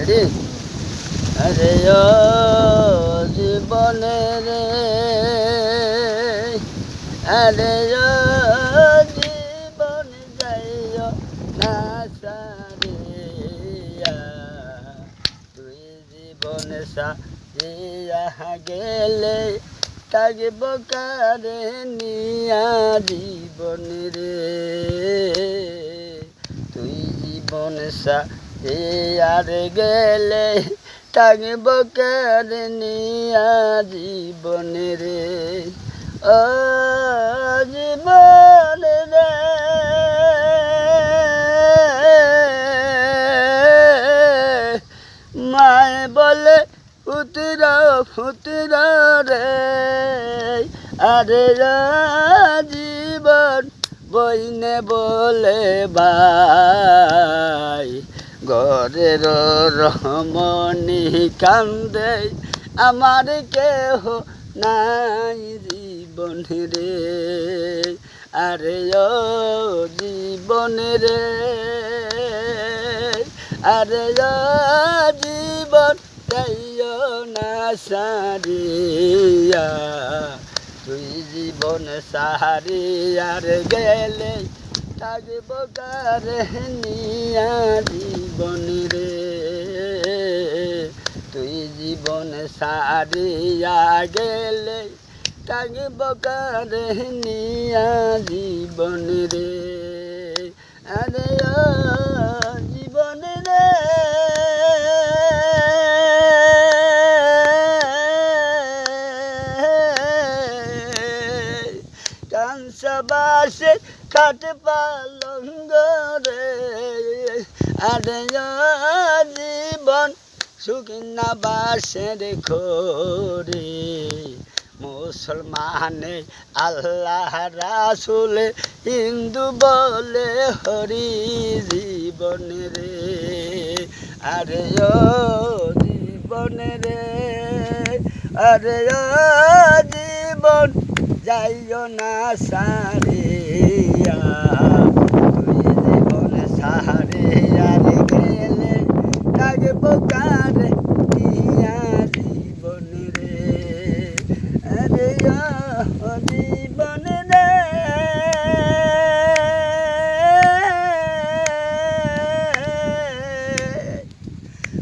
Ready আরে ও জীবনে রে আরে ও জীবন যাইও না সারিয়া তুই জীবন সারিয়া গেলে থাকব কারে নিয়া জীবন রে তুই জীবন সারিয়ার গেলে থাকব কারে নিয়া জীবন রে ও জীবন রে মায় বলে পুত্র পুত্র রে আরে জীবন বইনে বলে ভাই ঘরের রমণী কান্দে, আমার কেহ নাই জীবন রে। আরে ও জীবন রে, আরে ও জীবন যাইও না সারিয়া। তুই জীবন সারিয়ার গেলে থাকব কারে নিয়া সারিয়া গেলে থাকব কারে নিয়া জীবন রে। আরে জীবন রে। কাঞ্চবাসে খাট পালঙ্গ রে। আরে জীবন সুখিনা বাসের খোরে মুসলমানে আল্লাহ রাসুল হিন্দু বলে হরি জীবন রে। আরে ও জীবন রে, আরে ও জীবন, যাইও না সারিয়া তুই জীবন সারিয়ার গেলে থাকব কারে নিয়া জীবন রে আরে ও জীবন রে।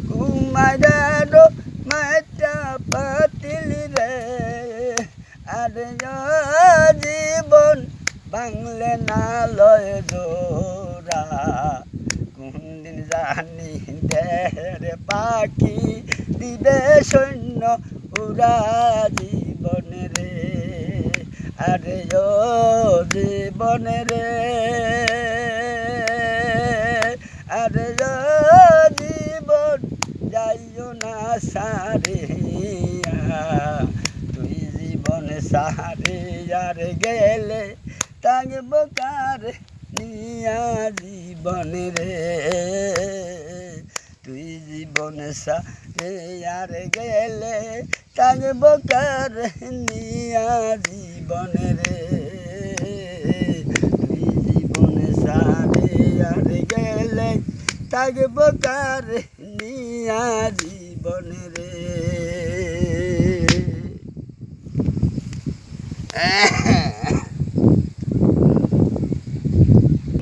কুমারো মাতা পাতিল রে। আরে জীবন বাংলে না লয় জোড়া। কোনদিন জানি দেহের পাখি দিবে সৈন্য উড়া জীবন রে আরে ও জীবন রে। আরে ও জীবন, যাইও না সারিয়া তুই জীবন সারিয়ার গেলে থাকব কার নিয়া জীবন রে। তুই জীবন সারিয়ার গেলে থাকব কার নিয়া জীবন রে। তুই জীবন সারিয়ার গেলে থাকব কার নিয়া জীবন রে।